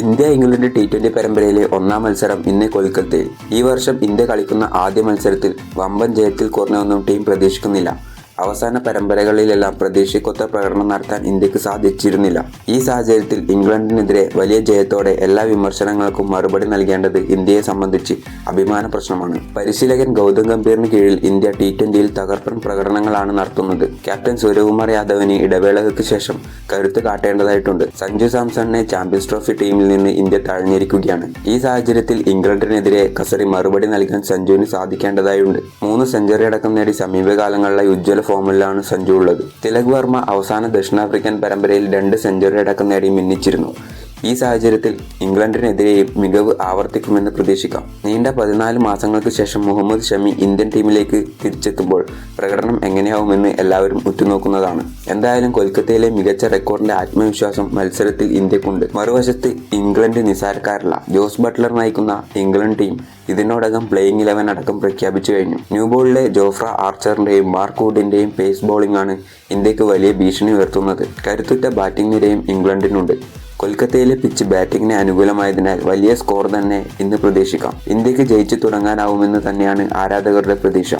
India England T twenty പരമ്പരയിലെ ഒന്നാം മത്സരം ഇന്ന് കൊൽക്കത്തയിൽ. ഈ വർഷം ഇന്ത്യ കളിക്കുന്ന ആദ്യ മത്സരത്തിൽ വമ്പൻ ജയത്തിൽ കുറഞ്ഞൊന്നും ടീം പ്രതീക്ഷിക്കുന്നില്ല. അവസാന പരമ്പരകളിലെല്ലാം പ്രതീക്ഷിക്കൊത്ത പ്രകടനം നടത്താൻ ഇന്ത്യയ്ക്ക് സാധിച്ചിരുന്നില്ല. ഈ സാഹചര്യത്തിൽ ഇംഗ്ലണ്ടിനെതിരെ വലിയ ജയത്തോടെ എല്ലാ വിമർശനങ്ങൾക്കും മറുപടി നൽകേണ്ടത് ഇന്ത്യയെ സംബന്ധിച്ച് അഭിമാന പ്രശ്നമാണ്. പരിശീലകൻ ഗൗതം ഗംഭീറിന് കീഴിൽ ഇന്ത്യ ടി ട്വന്റിയിൽ തകർപ്പൻ പ്രകടനങ്ങളാണ് നടത്തുന്നത്. ക്യാപ്റ്റൻ സൂര്യകുമാർ യാദവിന് ഇടവേളകൾക്ക് ശേഷം കരുത്ത് കാട്ടേണ്ടതായിട്ടുണ്ട്. സഞ്ജു സാംസണിനെ ചാമ്പ്യൻസ് ട്രോഫി ടീമിൽ നിന്ന് ഇന്ത്യ തഴഞ്ഞിരിക്കുകയാണ്. ഈ സാഹചര്യത്തിൽ ഇംഗ്ലണ്ടിനെതിരെ കസറി മറുപടി നൽകാൻ സഞ്ജുവിന് സാധിക്കേണ്ടതായുണ്ട്. മൂന്ന് സെഞ്ചുറി അടക്കം നേടി സമീപകാലങ്ങളിലെ ഉജ്ജ്വല ഫോമിലാണ് സഞ്ജു ഉള്ളത്. തിലക് വർമ്മ അവസാന ദക്ഷിണാഫ്രിക്കൻ പരമ്പരയിൽ രണ്ട് സെഞ്ചുറി അടക്കം നേടി മിന്നിച്ചിരുന്നു. ഈ സാഹചര്യത്തിൽ ഇംഗ്ലണ്ടിനെതിരെയും മികവ് ആവർത്തിക്കുമെന്ന് പ്രതീക്ഷിക്കാം. നീണ്ട പതിനാല് മാസങ്ങൾക്ക് ശേഷം മുഹമ്മദ് ഷമി ഇന്ത്യൻ ടീമിലേക്ക് തിരിച്ചെത്തുമ്പോൾ പ്രകടനം എങ്ങനെയാവുമെന്ന് എല്ലാവരും ഉറ്റുനോക്കുന്നതാണ്. എന്തായാലും കൊൽക്കത്തയിലെ മികച്ച റെക്കോർഡിന്റെ ആത്മവിശ്വാസം മത്സരത്തിൽ ഇന്ത്യക്കുണ്ട്. മറുവശത്ത് ഇംഗ്ലണ്ട് നിസാരക്കാരല്ല. ജോസ് ബട്ട്ലർ നയിക്കുന്ന ഇംഗ്ലണ്ട് ടീം ഇതിനോടകം പ്ലേയിങ് ഇലവൻ അടക്കം പ്രഖ്യാപിച്ചു കഴിഞ്ഞു. ന്യൂ ബോളിലെ ജോഫ്ര ആർച്ചറിന്റെയും മാർക്ക് വുഡിന്റെയും പേസ് ബോളിംഗ് ആണ് ഇന്ത്യയ്ക്ക് വലിയ ഭീഷണി ഉയർത്തുന്നത്. കരുത്തുറ്റ ബാറ്റിംഗ് നിരയും ഇംഗ്ലണ്ടിനുണ്ട്. കൊൽക്കത്തയിലെ പിച്ച് ബാറ്റിംഗിന് അനുകൂലമായതിനാൽ വലിയ സ്കോർ തന്നെ ഇന്ന് പ്രതീക്ഷിക്കാം. ഇന്ത്യയ്ക്ക് ജയിച്ചു തുടങ്ങാനാവുമെന്ന് തന്നെയാണ് ആരാധകരുടെ പ്രതീക്ഷ.